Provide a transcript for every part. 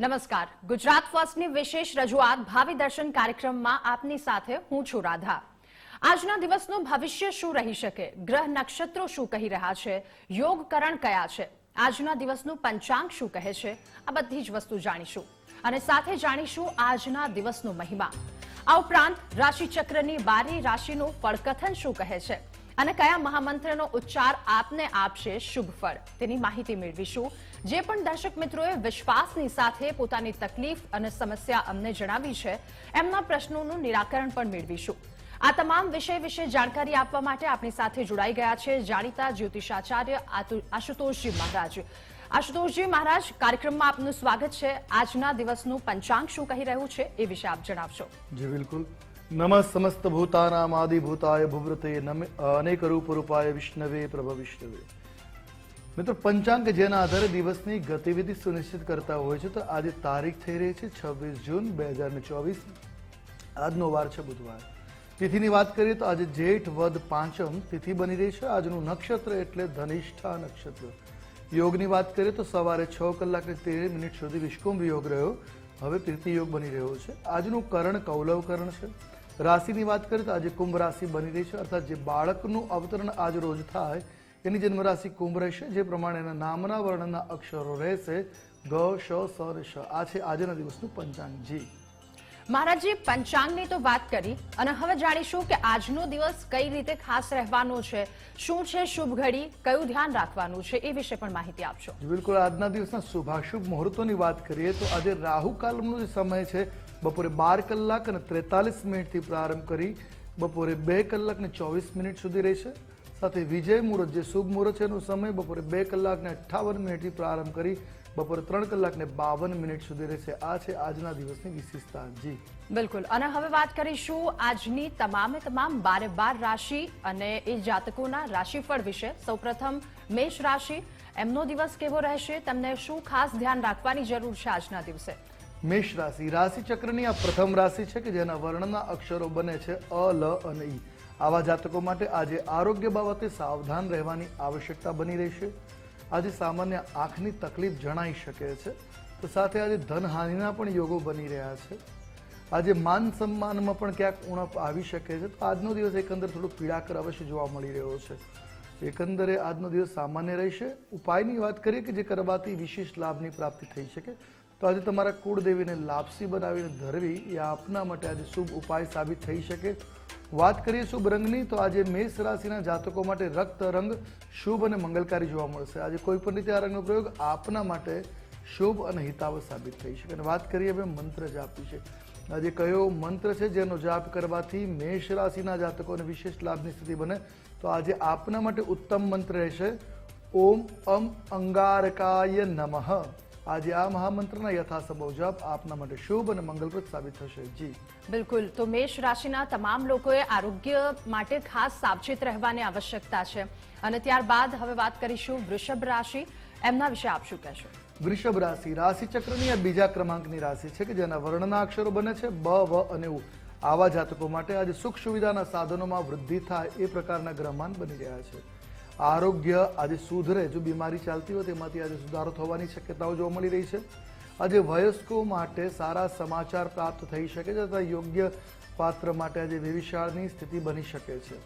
નમસ્કાર. ગુજરાત ફર્સ્ટની વિશેષ રજૂઆત ભાવિ દર્શન કાર્યક્રમમાં આપની સાથે હું છું આજના દિવસનું ભવિષ્ય શું જાણીશું. અને સાથે જાણીશું આજના દિવસનો મહિમા. આ ઉપરાંત રાશિચક્રની બારી રાશિનું ફળકથન શું કહે છે? અને કયા મહામંત્રનો ઉચ્ચાર આપને આપશે શુભ ફળ? તેની માહિતી મેળવીશું. જે પણ દર્શક મિત્રોએ વિશ્વાસની સાથે પોતાની તકલીફ અને સમસ્યા અમને જણાવી છે, એમના પ્રશ્નોનું નિરાકરણ પણ મેળવીશું. આ તમામ વિષય વિશે જાણકારી આપવા માટે આપણી સાથે જોડાઈ ગયા છે જાણીતા જ્યોતિષાચાર્ય આશુતોષજી મહારાજ. આશુતોષજી મહારાજ, કાર્યક્રમમાં આપનું સ્વાગત છે. આજના દિવસનું પંચાંગ શું કહી રહ્યું છે એ વિશે આપ જણાવશો. જી, બિલકુલ. નમ સમસ્ત ભૂતાનામ આદિભૂતાય ભુવ્રતે અનેક રૂપ રૂપાય વિષ્ણવે પ્રભ વિષ્ણવે મિત્રો, પંચાંગ જેના આધારે દિવસની ગતિવિધિ સુનિશ્ચિત કરતા હોય છે, તો આજે તારીખ થઈ રહી છે છવ્વીસ જૂન બે હજાર ચોવીસ. આજનો વાર છે બુધવાર. તિથિની વાત કરીએ તો આજે જેઠ વદ પાંચમ તિથિ બની રહી છે. આજનું નક્ષત્ર એટલે ધનિષ્ઠા નક્ષત્ર. યોગની વાત કરીએ તો સવારે છ કલાક ને તેર મિનિટ સુધી વિષ્કુંભ યોગ રહ્યો. હવે પ્રીતિ યોગ બની રહ્યો છે. આજનું કરણ કૌલવ કરણ છે. રાશિની વાત કરીએ તો આજે કુંભ રાશિ બની રહી છે. અર્થાત જે બાળકનું અવતરણ આજ રોજ થાય એની જન્મ રાશિ કુંભ રહેશે જે પ્રમાણે એના નામના વર્ણના અક્ષરો રહેશે. ગ શ સ શ. આ છે આજના દિવસનું પંચાંગ જી મહારાજજી પંચાંગની તો વાત કરી અને હવે જાણીશું કે આજનો દિવસ કઈ રીતે ખાસ રહેવાનો છે શું છે શુભ ઘડી કયું ધ્યાન રાખવાનું છે એ વિશે પણ માહિતી આપશો બિલકુલ આજના દિવસના શુભાશુભ મુહૂર્તોની વાત કરીએ તો આજે રાહુ કાલમનો જે સમય છે બપોરે બાર કલાક અને ત્રેતાલીસ મિનિટથી પ્રારંભ કરી બપોરે બે કલાક ને ચોવીસ મિનિટ સુધી રહેશે. સાથે વિજય મુહૂર્ત જે શુભ મુહૂર્ત છે એનો સમય બપોરે બે કલાકને અઠાવન અઠ્ઠાવન મિનિટથી પ્રારંભ કરી બપોરે ત્રણ કલાક ને બાવન મિનિટ સુધી રહેશે. આ છે આજના દિવસની વિશેષતા. જી. બિલકુલ. અને હવે વાત કરીશું આજની તમામે તમામ બારે બાર રાશિ અને એ જાતકોના રાશિફળ વિશે. સૌપ્રથમ મેષ રાશિ એમનો દિવસ કેવો રહેશે? તેમને શું ખાસ ધ્યાન રાખવાની જરૂર છે આજના દિવસે? મેષ રાશિ. રાશિ ચક્રની આ પ્રથમ રાશિ છે કે જેના વર્ણના અક્ષરો બને છે અ લ અને ઈ. આવા જાતકો માટે આજે આરોગ્ય બાબતે સાવધાન રહેવાની આવશ્યકતા બની રહેશે આજે સામાન્ય આંખની તકલીફ જણાઈ શકે છે. તો સાથે આજે ધનહાનિના પણ યોગો બની રહ્યા છે. આજે માન સન્માનમાં પણ ક્યાંક ઉણપ આવી શકે છે. તો આજનો દિવસ એકંદર થોડું પીડાકર અવશ્ય જોવા મળી રહ્યો છે. એકંદરે આજનો દિવસ સામાન્ય રહેશે. ઉપાયની વાત કરીએ કે જે કરવાથી વિશેષ લાભની પ્રાપ્તિ થઈ શકે. તો આજે તમારા કુળદેવીને લાપસી બનાવીને ધરવી એ આપના માટે આજે શુભ ઉપાય સાબિત થઈ શકે. વાત કરીએ શુભ રંગની, તો આજે મેષ રાશિના જાતકો માટે રક્ત રંગ શુભ અને મંગલકારી જોવા મળશે. આજે કોઈ પણ રીતે આ રંગનો પ્રયોગ આપના માટે શુભ અને હિતાવ સાબિત થઈ શકે. અને વાત કરીએ હવે મંત્ર જાપ વિશે. આજે કયો મંત્ર છે જેનો જાપ કરવાથી મેષ રાશિના જાતકોને વિશેષ લાભની સ્થિતિ બને? તો આજે આપના માટે ઉત્તમ મંત્ર રહેશે, ઓમ અમ અંગારકાય નમઃ. આજે આ મહામંત્રના યથાસંભવ જપ આપના માટે શુભ અને મંગલપ્રદ સાબિત થશે. જી. બિલકુલ. તો મેષ રાશિના તમામ લોકોએ આરોગ્ય માટે ખાસ સાવચેત રહેવાની આવશ્યકતા છે. અને ત્યારબાદ હવે વાત કરીશું વૃષભ રાશિ. એમના વિશે આપ શું કહેશો? વૃષભ રાશિ રાશિ ચક્રની આ બીજા ક્રમાંકની રાશિ છે કે જેના વર્ણના અક્ષરો બને છે બ વ અને ઉ. આવા જાતકો માટે આજે સુખ સુવિધાના સાધનોમાં વૃદ્ધિ થાય એ પ્રકારના ગ્રહમાન બની રહ્યા છે. આરોગ્ય આજે સુધરે. જો બીમારી ચાલતી હોય તેમાંથી આજે સુધારો થવાની શક્યતાઓ જોવા મળી રહી છે. આજે વયસ્કો માટે સારા સમાચાર પ્રાપ્ત થઈ શકે છે તથા યોગ્ય પાત્ર માટે આજે વિવિશાળની સ્થિતિ બની શકે છે.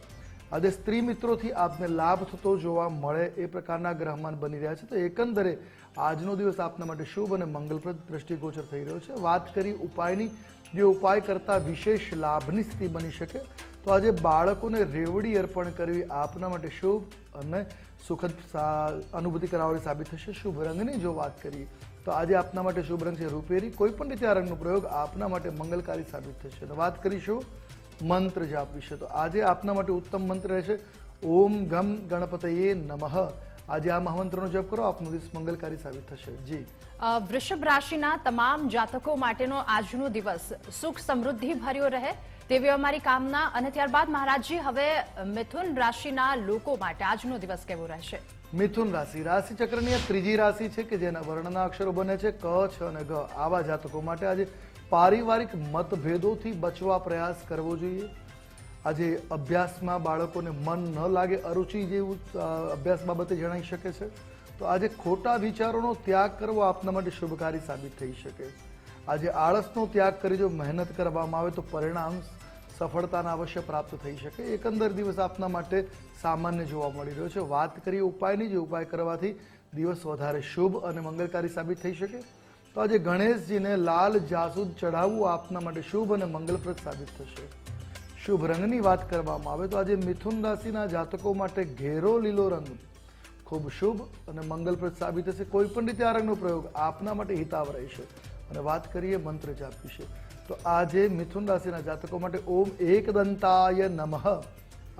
આજે સ્ત્રી મિત્રોથી આપને લાભ થતો જોવા મળે એ પ્રકારના ગ્રહમાન બની રહ્યા છે. તો એકંદરે આજનો દિવસ આપના માટે શુભ અને મંગલપ્રદ દ્રષ્ટિગોચર થઈ રહ્યો છે. વાત કરી ઉપાયની. જે ઉપાય કરતા વિશેષ લાભની સ્થિતિ બની શકે. તો આજે બાળકોને રેવડી અર્પણ કરવી આપના માટે શુભ અને સુખદ અનુભૂતિ કરાવવાની સાબિત થશે. શુભ રંગની જો વાત કરીએ, તો આજે આપના માટે શુભ રંગ છે રૂપેરી. કોઈ પણ રીતે આ રંગનો પ્રયોગ આપના માટે મંગલકારી સાબિત થશે. અને વાત કરીશું મંત્ર જાપ વિશે. તો આજે આપના માટે ઉત્તમ મંત્ર રહેશે, ઓમ ગમ ગણપતયે નમઃ. આજે આ મહામંત્રનો જપ કરો, આપનો દિવસ મંગલકારી સાબિત થશે. જી. વૃષભ રાશિના તમામ જાતકો માટેનો આજનો દિવસ સુખ સમૃદ્ધિ ભર્યો રહે. તેવી અમારી કામના અને ત્યારબાદ મહારાજજી, હવે મિથુન રાશિના લોકો માટે આજનો દિવસ કેવો રહેશે? મિથુન રાશિ. રાશિ ચક્રની આ ત્રીજી રાશિ છે કે જેના વર્ણના અક્ષરો બને છે ક, છ અને ગ. આવા જાતકો માટે આજે પારિવારિક મતભેદોથી બચવા પ્રયાસ કરવો જોઈએ. આજે અભ્યાસમાં બાળકોને મન ન લાગે અરુચિ જેવું અભ્યાસ બાબતે જણાઈ શકે છે. તો આજે ખોટા વિચારોનો ત્યાગ કરવો આપના માટે શુભકારી સાબિત થઈ શકે. આજે આળસનો ત્યાગ કરી જો મહેનત કરવામાં આવે તો પરિણામ સફળતાના અવશ્ય પ્રાપ્ત થઈ શકે. એકંદર દિવસ આપના માટે સામાન્ય જોવા મળી રહ્યો છે. વાત કરીએ ઉપાયની, જે ઉપાય કરવાથી દિવસ વધારે શુભ અને મંગલકારી સાબિત થઈ શકે. તો આજે ગણેશજીને લાલ જાસૂદ ચઢાવવું આપના માટે શુભ અને મંગલપ્રદ સાબિત થશે. શુભ રંગની વાત કરવામાં આવે તો આજે મિથુન રાશિના જાતકો માટે ઘેરો લીલો રંગ ખૂબ શુભ અને મંગલપ્રદ સાબિત થશે. કોઈ પણ રીતે આ રંગનો પ્રયોગ આપના માટે હિતાવ રહેશે. અને વાત કરીએ મંત્ર જાપ વિશે. તો આજે મિથુન રાશિના જાતકો માટે ઓમ એકદંતાય નમઃ.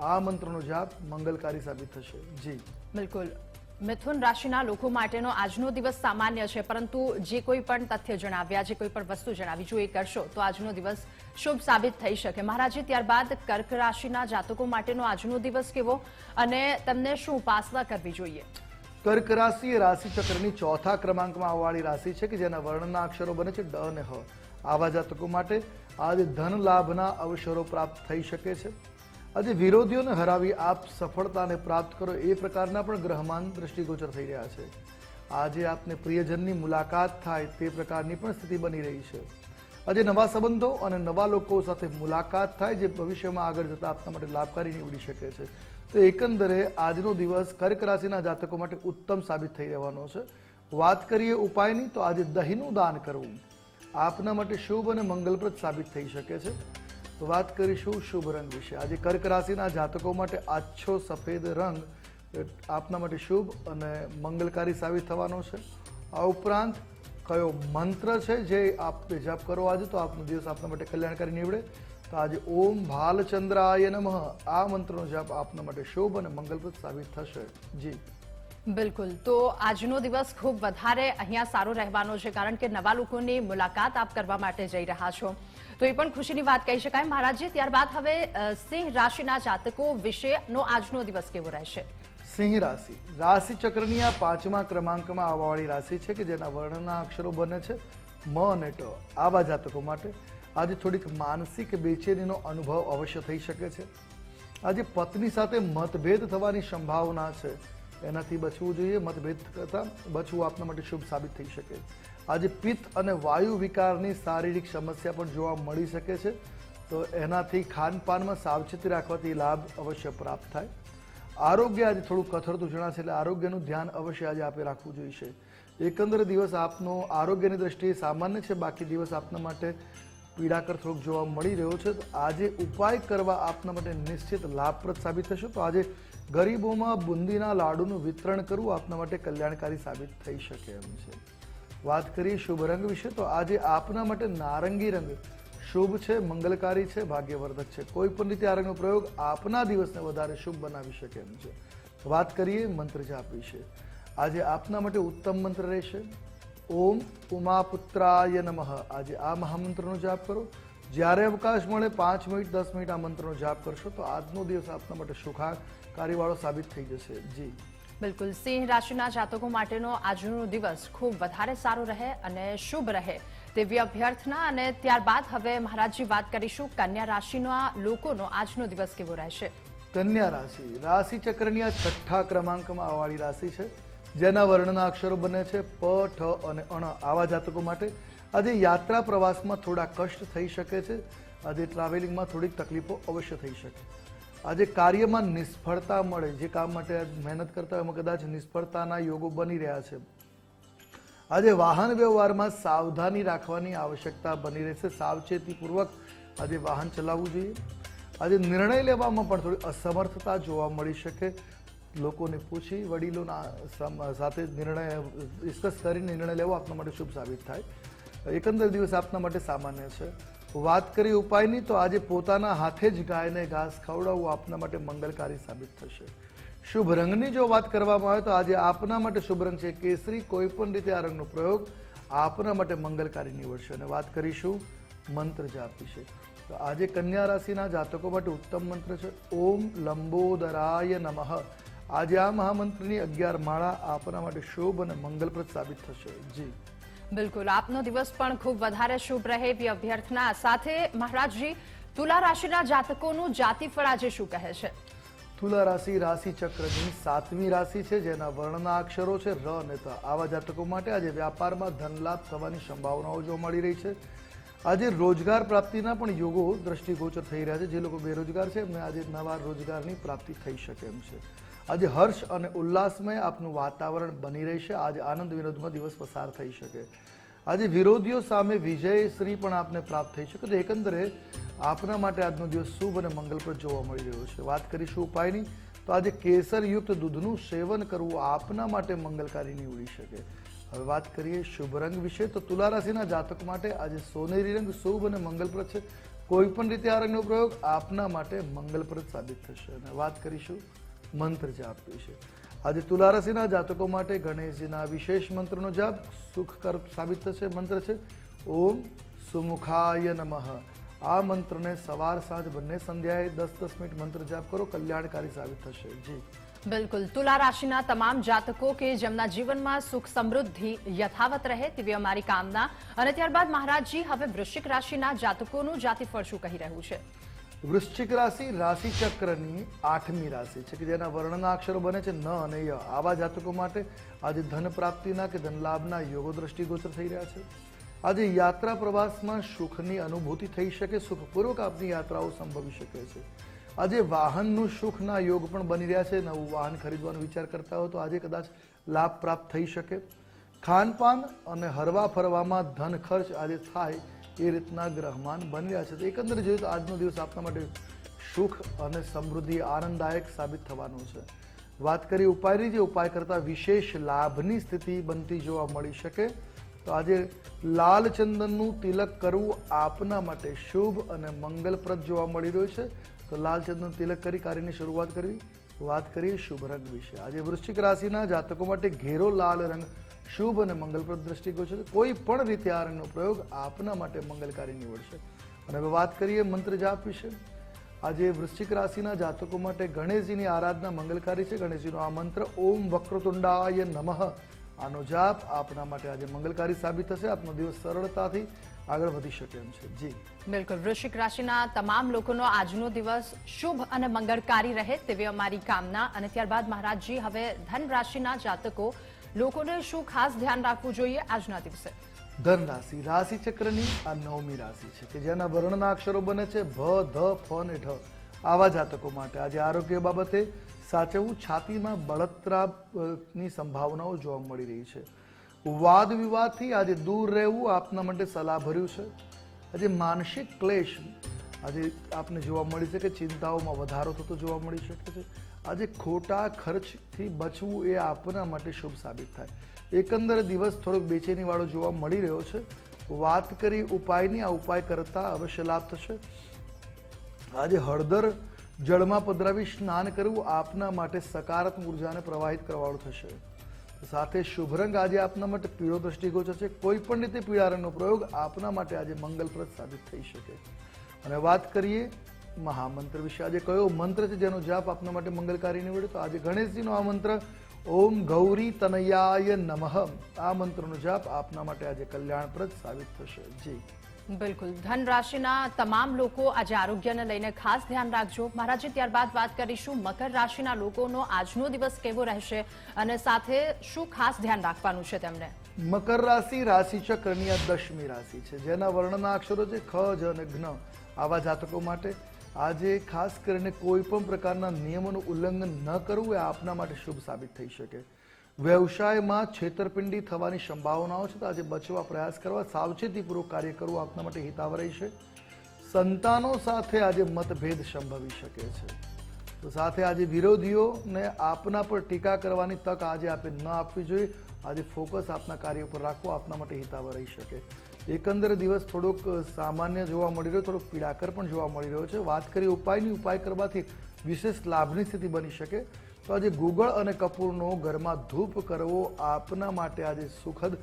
આ મંત્રનો જાપ મંગલકારી સાબિત થશે. જી. બિલકુલ. મિથુન રાશિના લોકો માટેનો આજનો દિવસ સામાન્ય છે પરંતુ જે કોઈ પણ તથ્ય જણાવ્યા જે કોઈ પણ વસ્તુ જણાવી જો એ કરશો તો આજનો દિવસ શુભ સાબિત થઈ શકે. મહારાજે ત્યારબાદ કર્ક રાશિના જાતકો માટેનો આજનો દિવસ કેવો અને તમને શું ઉપાસના કરવી જોઈએ? કર્ક રાશિ એ રાશિ ચક્રની ચોથા ક્રમાંકમાં આવવાળી રાશિ છે કે જેના વર્ણના અક્ષરો બને છે ડ અને હ. આવા જાતકો માટે આજે ધન લાભના અવસરો પ્રાપ્ત થઈ શકે છે. આજે વિરોધીઓને હરાવી આપ સફળતાને પ્રાપ્ત કરો એ પ્રકારના પણ ગ્રહમાન દ્રષ્ટિગોચર થઈ રહ્યા છે. આજે આપને પ્રિયજનની મુલાકાત થાય તે પ્રકારની પણ સ્થિતિ બની રહી છે. આજે નવા સંબંધો અને નવા લોકો સાથે મુલાકાત થાય જે ભવિષ્યમાં આગળ જતા આપના માટે લાભકારી નીવડી શકે છે. તો એકંદરે આજનો દિવસ કર્ક રાશિના જાતકો માટે ઉત્તમ સાબિત થઈ રહેવાનો છે. વાત કરીએ ઉપાયની તો આજે દહીંનું દાન કરવું. આપના માટે શુભ અને મંગલપ્રદ સાબિત થઈ શકે છે. તો વાત કરીશું શુભ રંગ વિશે. આજે કર્ક રાશિના જાતકો માટે આછો સફેદ રંગ આપના માટે શુભ અને મંગલકારી સાબિત થવાનો છે. આ ઉપરાંત કયો મંત્ર છે જે આપ જપ કરો આજે, તો આપનો દિવસ આપના માટે કલ્યાણકારી નીવડે. તો આજે ઓમ ભાલચંદ્રાય નમઃ. આ મંત્રનો જપ આપના માટે શુભ અને મંગલપ્રદ સાબિત થશે. જી. બિલકુલ. તો આજનો દિવસ ખૂબ વધારે અહીંયા સારો રહેવાનો છે, કારણ કે નવા લોકોની મુલાકાત આપ કરવા માટે જઈ રહ્યા છો. તો એ પણ ખુશીની વાત કહી શકાય. મહારાજજી, ત્યારબાદ હવે સિંહ રાશિના જાતકો વિશેનો આજનો દિવસ કેવો રહેશે? સિંહ રાશિ. રાશિ ચક્રની આ પાંચમા ક્રમાંકમાં આવવાવાળી રાશિ છે કે જેના વર્ણના અક્ષરો બને છે, મ અને ટ. આવા જાતકો માટે આજે થોડીક માનસિક બેચેનીનો અનુભવ અવશ્ય થઈ શકે છે. આજે પત્ની સાથે મતભેદ થવાની સંભાવના છે. એનાથી બચવું જોઈએ, મતભેદ કરતાં બચવું આપના માટે શુભ સાબિત થઈ શકે. આજે પિત્ત અને વાયુ વિકારની શારીરિક સમસ્યા પણ જોવા મળી શકે છે, તો એનાથી ખાનપાનમાં સાવચેતી રાખવાથી લાભ અવશ્ય પ્રાપ્ત થાય. આરોગ્ય આજે થોડું કથળતું જણાશે, એટલે આરોગ્યનું ધ્યાન અવશ્ય આજે આપે રાખવું જોઈશે. એકંદર દિવસ આપનો આરોગ્યની દ્રષ્ટિએ સામાન્ય છે, બાકી દિવસ આપના માટે પીડાકર થોડુંક જોવા મળી રહ્યો છે. તો આજે ઉપાય કરવા આપના માટે નિશ્ચિત લાભપ્રદ સાબિત થશે. તો આજે ગરીબોમાં બુંદીના લાડુનું વિતરણ કરવું આપના માટે કલ્યાણકારી સાબિત થઈ શકે એમ છે. વાત કરીએ શુભ રંગ વિશે તો આજે આપના માટે નારંગી રંગ શુભ છે, મંગલકારી છે, ભાગ્યવર્ધક છે. કોઈ પણ રીતે આ રંગનો પ્રયોગ આપના દિવસને વધારે શુભ બનાવી શકે એમ છે. વાત કરીએ મંત્ર જાપ વિશે. આજે આપના માટે ઉત્તમ મંત્ર રહેશે. ઓમ ઉમાપુત્રાય નમઃ. આજે આ મહામંત્રનો જાપ કરો. જ્યારે અવકાશ મળે પાંચ મિનિટ, દસ મિનિટ આ મંત્રનો જાપ કરશો તો આજનો દિવસ આપના માટે સુખાકારીવાળો સાબિત થઈ જશે. જી. બિલકુલ. સિંહ રાશિના જાતકો માટેનો આજનો દિવસ ખૂબ વધારે સારો રહે અને શુભ રહે તેવી અભ્યર્થના અને ત્યારબાદ હવે મહારાજજી વાત કરીશું કન્યા રાશિના લોકોનો આજનો દિવસ કેવો રહેશે? કન્યા રાશિ. રાશિ ચક્રની આ છઠ્ઠા ક્રમાંકમાં આવવાળી રાશિ છે જેના વર્ણના અક્ષરો બને છે પ ઠ અને અણ. આવા જાતકો માટે આજે યાત્રા પ્રવાસમાં થોડા કષ્ટ થઈ શકે છે. આજે ટ્રાવેલિંગમાં થોડીક તકલીફો અવશ્ય થઈ શકે. આજે કાર્યમાં નિષ્ફળતા મળે, જે કામ માટે મહેનત કરતા હોય એમાં કદાચ નિષ્ફળતાના યોગો બની રહ્યા છે. આજે વાહન વ્યવહારમાં સાવધાની રાખવાની આવશ્યકતા બની રહેશે. સાવચેતીપૂર્વક આજે વાહન ચલાવવું જોઈએ. આજે નિર્ણય લેવામાં પણ થોડી અસમર્થતા જોવા મળી શકે. લોકોને પૂછી વડીલોના સાથે નિર્ણય ડિસ્કસ કરીને નિર્ણય લેવો આપના માટે શુભ સાબિત થાય. એકંદર દિવસ આપના માટે સામાન્ય છે. વાત કરી ઉપાયની, તો આજે પોતાના હાથે જ ગાયને ઘાસ ખવડાવવું આપના માટે મંગલકારી સાબિત થશે. શુભ રંગની જો વાત કરવામાં આવે, તો આજે આપના માટે શુભ રંગ છે કેસરી. કોઈ પણ રીતે આ રંગનો પ્રયોગ આપના માટે મંગલકારી નીવડશે. અને વાત કરીશું મંત્ર જાપ વિશે. તો આજે કન્યા રાશિના જાતકો માટે ઉત્તમ મંત્ર છે, ઓમ લંબોદરાય નમઃ. આજે આ મહામંત્રની અગિયાર માળા આપના માટે શુભ અને મંગલપ્રદ સાબિત થશે. જી. બિલકુલ. આપનો દિવસ પણ ખૂબ વધારે શુભ રહે એવી અભ્યર્થના. સાથે મહારાજજી, તુલા રાશિના જાતકોનું જાતિફળ આજે શું કહે છે? તુલા રાશિ રાશિ ચક્રની સાતમી રાશિ છે, જેના વર્ણના અક્ષરો છે, ર અને ત. આવા જાતકો માટે આજે વ્યાપારમાં ધન લાભ થવાની સંભાવનાઓ જોવા મળી રહી છે. આજે રોજગાર પ્રાપ્તિના પણ યોગો દ્રષ્ટિગોચર થઈ રહ્યા છે. જે લોકો બેરોજગાર છે, એમને આજે નવા રોજગારની પ્રાપ્તિ થઈ શકે એમ છે. આજે હર્ષ અને ઉલ્લાસમય આપનું વાતાવરણ બની રહેશે. આજે આનંદ વિનોદમાં દિવસ પસાર થઈ શકે. આજે વિરોધીઓ સામે વિજયશ્રી પણ આપને પ્રાપ્ત થઈ શકે. તો એકંદરે આપના માટે આજનો દિવસ શુભ અને મંગલપ્રદ જોવા મળી રહ્યો છે. વાત કરીશું ઉપાયની. તો આજે કેસરયુક્ત દૂધનું સેવન કરવું આપના માટે મંગલકારી નીવડી શકે. હવે વાત કરીએ શુભ રંગ વિશે. તો તુલા રાશિના જાતક માટે આજે સોનેરી રંગ શુભ અને મંગલપ્રદ છે. કોઈ પણ રીતે આ રંગનો પ્રયોગ આપના માટે મંગલપ્રદ સાબિત થશે. અને વાત કરીશું મંત્ર જાપ વિશે. આજે તુલા જાતકો માટે ગણેશજીના વિશેષ મંત્રનો જાપ સુખકર સાબિત થશે. મંત્ર છે, ઓમ સુમુખાય નમઃ. આ મંત્રને સવાર સાંજ બંને સંધ્યાએ દસ દસ મિનિટ મંત્ર જાપ કરો, કલ્યાણકારી સાબિત થશે. જી. બિલકુલ. તુલા રાશિના તમામ જાતકો કે જેમના જીવનમાં સુખ સમૃદ્ધિ યથાવત રહે તેવી અમારી કામના. અને ત્યારબાદ મહારાજજી, હવે વૃશ્ચિક રાશિના જાતકોનું જાતિફળ શું કહી રહ્યું છે? વૃશ્ચિક રાશિ રાશિ ચક્રની આઠમી રાશિ છે કે જેના વર્ણના અક્ષરો બને છે ન અને ય. આવા જાતકો માટે આજે ધન પ્રાપ્તિના કે ધન લાભના યોગો દ્રષ્ટિગોચર થઈ રહ્યા છે. આજે યાત્રા પ્રવાસમાં સુખની અનુભૂતિ થઈ શકે, સુખપૂર્વક આપની યાત્રાઓ સંભવી શકે છે. આજે વાહનનું સુખના યોગ પણ બની રહ્યા છે. નવું વાહન ખરીદવાનો વિચાર કરતા હો તો આજે કદાચ લાભ પ્રાપ્ત થઈ શકે. ખાનપાન અને હરવા ફરવામાં ધન ખર્ચ આજે થાય એ રીતના ગ્રહમાન બની રહ્યા છે. તો એકંદરે જોઈએ તો આજનો દિવસ આપના માટે સુખ અને સમૃદ્ધિ આનંદદાયક સાબિત થવાનું છે. વાત કરીએ ઉપાયની, જે ઉપાય કરતાં વિશેષ લાભની સ્થિતિ બનતી જોવા મળી શકે. તો આજે લાલ ચંદનનું તિલક કરવું આપના માટે શુભ અને મંગલપ્રદ જોવા મળી રહ્યું છે. તો લાલ ચંદન તિલક કરી કાર્યની શરૂઆત કરવી, વાત કરીએ શુભ રંગ વિશે. આજે વૃશ્ચિક રાશિના જાતકો માટે ઘેરો લાલ રંગ શુભ અને મંગલપ્રદ દ્રષ્ટિકોણ છે. કોઈ પણ રીતે આ રંગનો પ્રયોગ આપના માટે મંગલકારી નીવડશે. અને હવે વાત કરીએ મંત્ર જાપ વિશે. આજે વૃશ્ચિક રાશિના જાતકો માટે ગણેશજીની આરાધના મંગલકારી છે. ગણેશજીનો આ મંત્ર, ઓમ વક્રતુંડાય નમઃ. આનો જાપ આપના માટે આજે મંગલકારી સાબિત થશે. આપનો દિવસ સરળતાથી આગળ વધી શકે એમ છે. જી. બિલકુલ. વૃશ્ચિક રાશિના તમામ લોકોનો આજનો દિવસ શુભ અને મંગળકારી રહે તેવી અમારી કામના. અને ત્યારબાદ મહારાજજી, હવે ધન રાશિના જાતકો લોકોને શું ખાસ ધ્યાન રાખવું જોઈએ આજના દિવસે? ધન રાશિ રાશિ ચક્રની આ નવમી રાશિ છે કે જેના વર્ણના અક્ષરો બને છે ભ, ધ, ફ અને ઢ. આવા જાતકો માટે આજે આરોગ્ય બાબતે સાચવું છાતીમાં બળતરાની સંભાવનાઓ જોવા મળી રહી છે. વાદ વિવાદથી આજે દૂર રહેવું આપના માટે સલાહભર્યું છે. આજે માનસિક ક્લેશ આજે આપને જોવા મળી શકે, ચિંતાઓમાં વધારો થતો જોવા મળી શકે છે. આજે ખોટા ખર્ચથી બચવું એ આપના માટે શુભ સાબિત થાય. એકંદર દિવસ થોડોક બેચેની વાળો જોવા મળી રહ્યો છે. વાત કરી ઉપાયની, આ ઉપાય કરતા અવશ્ય લાભ થશે. આજે હળદર જળમાં પધરાવી સ્નાન કરવું આપના માટે સકારાત્મક ઉર્જાને પ્રવાહિત કરવાળું થશે. સાથે શુભ રંગ આજે આપના માટે પીળો દ્રષ્ટિગોચર છે. કોઈ પણ રીતે પીળા રંગનો પ્રયોગ આપના માટે આજે મંગલપ્રદ સાબિત થઈ શકે. અને વાત કરીએ મહામંત્ર વિશે આજે કયો મંત્ર છે જેનો જાપ આપના માટે મંગલકારી નીવડે? તો આજે ગણેશજીનો આ મંત્ર ઓમ ગૌરી તનયાય નમઃ આ મંત્રનો જાપ આપના માટે આજે કલ્યાણપ્રદ સાબિત થશે. જી. બિલકુલ. ધન રાશિના તમામ લોકો આજે આરોગ્યને લઈને ખાસ ધ્યાન રાખજો. મહારાજજી ત્યારબાદ વાત કરીશું મકર રાશિના લોકોનો આજનો દિવસ કેવો રહેશે અને સાથે શું ખાસ ધ્યાન રાખવાનું છે તેમને? મકર રાશિ રાશિ ચક્રની આ દશમી રાશિ છે જેના વર્ણના અક્ષરો છે ખ જ અને જ્ઞ આવા જાતકો માટે આજે ખાસ કરીને કોઈ પણ પ્રકારના નિયમોનું ઉલ્લંઘન ન કરવું એ આપના માટે શુભ સાબિત થઈ શકે. વ્યવસાયમાં છેતરપિંડી થવાની સંભાવનાઓ છે તો આજે બચવા પ્રયાસ કરવા, સાવચેતીપૂર્વક કાર્ય કરવું આપના માટે હિતાવ રહેશે સંતાનો સાથે આજે મતભેદ સંભવી શકે છે. તો સાથે આજે વિરોધીઓને આપના પર ટીકા કરવાની તક આજે આપે ન આપવી જોઈએ. આજે ફોકસ આપના કાર્ય ઉપર રાખવું આપના માટે હિતાવ રહી શકે. એકંદરે દિવસ થોડોક સામાન્ય જોવા મળી રહ્યો, થોડોક પીડાકર પણ જોવા મળી રહ્યો છે. વાત કરીએ ઉપાયની, ઉપાય કરવાથી વિશેષ લાભની સ્થિતિ બની શકે. તો આજે ગુગળ અને કપૂરનો ઘરમાં ધૂપ કરવો આપના માટે આજે સુખદ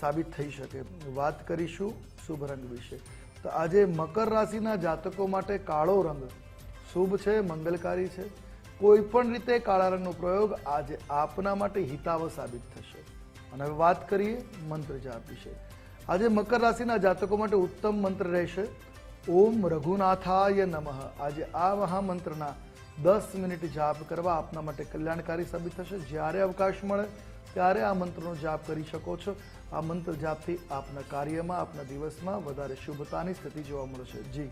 સાબિત થઈ શકે. વાત કરીશું શુભ રંગ વિશે. તો આજે મકર રાશિના જાતકો માટે કાળો રંગ શુભ છે, મંગલકારી છે. કોઈ પણ રીતે કાળા રંગનો પ્રયોગ આજે આપના માટે હિતાવ સાબિત થશે. અને હવે વાત કરીએ મંત્ર જાપ વિશે. આજે મકર રાશિના જાતકો માટે ઉત્તમ મંત્ર રહેશે. ઓમ રઘુનાથાય નમઃ. આજે આ મહામંત્રના દસ મિનિટ જાપ કરવા આપના માટે કલ્યાણકારી સાબિત થશે. જ્યારે અવકાશ મળે, ત્યારે આ મંત્રનો જાપ કરી શકો છો. આ મંત્ર જાપથી આપના કાર્યમાં, આપના દિવસમાં વધારે શુભતાની સ્થિતિ જોવા મળશે જી.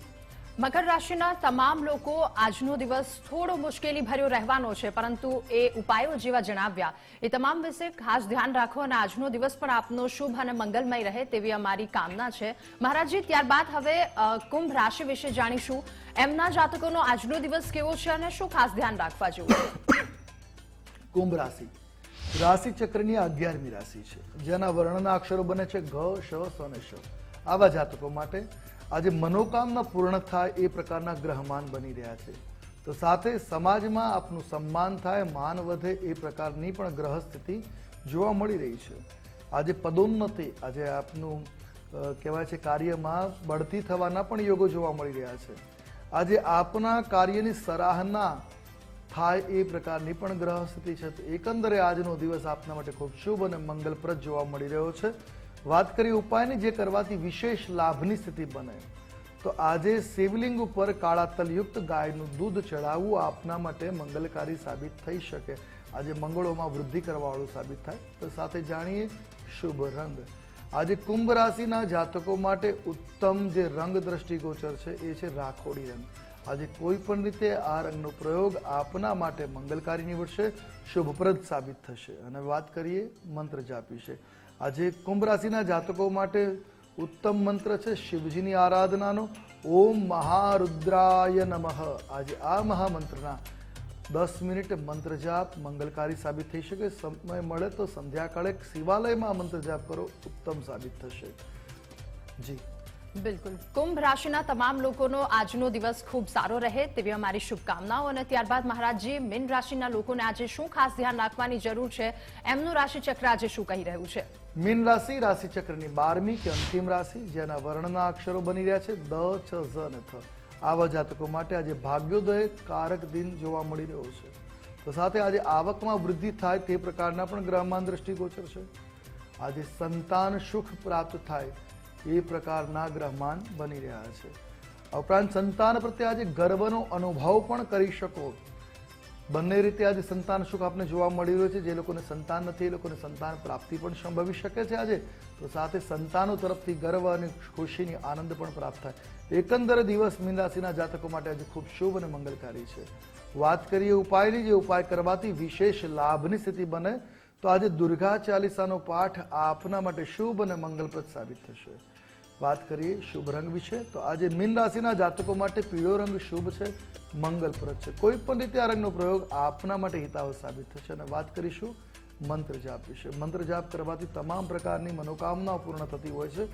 મકર રાશિના તમામ લોકો આજનો દિવસ થોડો મુશ્કેલી ભર્યો રહેવાનો છે, પરંતુ એ ઉપાયો જેવા જણાવ્યા. એ તમામ વિશે ખાસ ધ્યાન રાખો અને આજનો દિવસ પણ આપનો શુભ અને મંગલમય રહે તેવી અમારી કામના છે. મહારાજજી, ત્યારબાદ હવે કુંભ રાશિ વિશે જાણીશું. એમના જાતકોનો આજનો દિવસ કેવો છે અને શું ખાસ ધ્યાન રાખવા જેવું કુંભ રાશિ. રાશિ ચક્રની અગિયારમી રાશિ છે, જેના વર્ણના અક્ષરો બને છે ઘ, શ, સ અને શ. આવા જાતકો માટે આજે મનોકામના પૂર્ણ થાય એ પ્રકારના ગ્રહમાન બની રહ્યા છે. તો સાથે સમાજમાં આપનું સન્માન થાય, માન વધે એ પ્રકારની પણ ગ્રહ સ્થિતિ જોવા મળી રહી છે. આજે પદોન્નતિ, આજે આપનું કહેવાય છે કાર્યમાં બઢતી થવાના પણ યોગો જોવા મળી રહ્યા છે. આજે આપના કાર્યની સરાહના થાય એ પ્રકારની પણ ગ્રહ સ્થિતિ છે એકંદરે આજનો દિવસ આપના માટે ખૂબ શુભ અને મંગલપ્રદ જોવા મળી રહ્યો છે. વાત કરીએ ઉપાયની જે કરવાથી વિશેષ લાભની સ્થિતિ બને. તો આજે શિવલિંગ ઉપર કાળા તલયુક્ત ગાયનું દૂધ ચડાવવું આપના માટે મંગલકારી સાબિત થઈ શકે. આજે મંગળોમાં વૃદ્ધિ કરવાવાળું સાબિત થાય. તો સાથે જાણીએ શુભ રંગ. આજે કુંભ રાશિના જાતકો માટે ઉત્તમ જે રંગ દ્રષ્ટિગોચર છે એ છે રાખોડી રંગ. આજે કોઈ પણ રીતે આ રંગનો પ્રયોગ આપના માટે મંગલકારી નીવડશે, શુભપ્રદ સાબિત થશે. અને વાત કરીએ મંત્ર જાપી વિશે આજે કુંભ રાશિના જાતકો માટે ઉત્તમ મંત્ર છે શિવજીની આરાધનાનો. ઓમ મહારુદ્રાય નમઃ. આજે આ મહામંત્રના દસ મિનિટ મંત્ર જાપ મંગલકારી સાબિત થઈ શકે. સમય મળે તો સંધ્યાકાળે શિવાલયમાં મંત્ર જાપ કરો. ઉત્તમ સાબિત થશે. જી. બિલકુલ. કુંભ રાશિના તમામ લોકોનો આજનો દિવસ ખૂબ સારો રહે તેવી અમારી શુભકામનાઓ અને ત્યારબાદ મહારાજજી, મીન રાશિના લોકોને આજે શું ખાસ ધ્યાન રાખવાની જરૂર છે, એમનું રાશિચક્ર આજે શું કહી રહ્યું છે? મીન રાશિ, રાશિચક્રની બારમી કે અંતિમ રાશિ, જેના વર્ણના અક્ષરો બની રહ્યા છે, દ, છ, ઝ અને થ. આવા જાતકો માટે આજે ભાગ્યોદય કારક દિન જોવા મળી રહ્યો છે. તો સાથે આજે આવકમાં વૃદ્ધિ થાય તે પ્રકારના પણ ગ્રહમાન દ્રષ્ટિગોચર છે. આજે સંતાન સુખ પ્રાપ્ત થાય એ પ્રકારના ગ્રહમાન બની રહ્યા છે. ઉપરાંત સંતાન પ્રત્યે આજે ગર્વનો અનુભવ પણ કરી શકો. બંને રીતે આજે સંતાન સુખ આપને જોવા મળી રહ્યું છે. જે લોકોને સંતાન નથી, એ લોકોને સંતાન પ્રાપ્તિ પણ સંભવી શકે છે આજે. તો સાથે સંતાનો તરફથી ગર્વ અને ખુશીની આનંદ પણ પ્રાપ્ત થાય. એકંદરે દિવસ મીન રાશિના જાતકો માટે આજે ખૂબ શુભ અને મંગલકારી છે. વાત કરીએ ઉપાયની. જે ઉપાય કરવાથી વિશેષ લાભની સ્થિતિ બને તો આજે દુર્ગા ચાલીસાનો પાઠ આપના માટે શુભ અને મંગલપ્રદ સાબિત થશે. વાત કરીએ, શુભ રંગ વિશે તો આજે મીન રાશિના જાતકો માટે પીળો રંગ શુભ છે, મંગલપ્રદ છે. કોઈ પણ રીતે આ રંગનો પ્રયોગ આપના માટે હિતાવ સાબિત થશે. અને વાત કરીશું મંત્ર જાપ વિશે. મંત્ર જાપ કરવાથી તમામ પ્રકારની મનોકામનાઓ પૂર્ણ થતી હોય છે.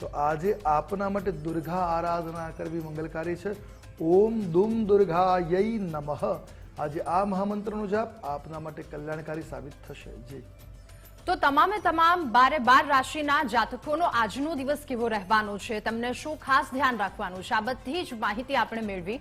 તો આજે આપના માટે દુર્ગા આરાધના કરવી મંગલકારી છે. ઓમ દુમ દુર્ગાય નમઃ. આજે આ મહામંત્રનો જાપ આપના માટે કલ્યાણકારી સાબિત થશે. જી. તો તમામે તમામ બારે બાર રાશિના જાતકોનો આજનો દિવસ કેવો રહેવાનો છે? તમને શું ખાસ ધ્યાન રાખવાનું છે? આ બધી જ માહિતી આપણે મેળવી.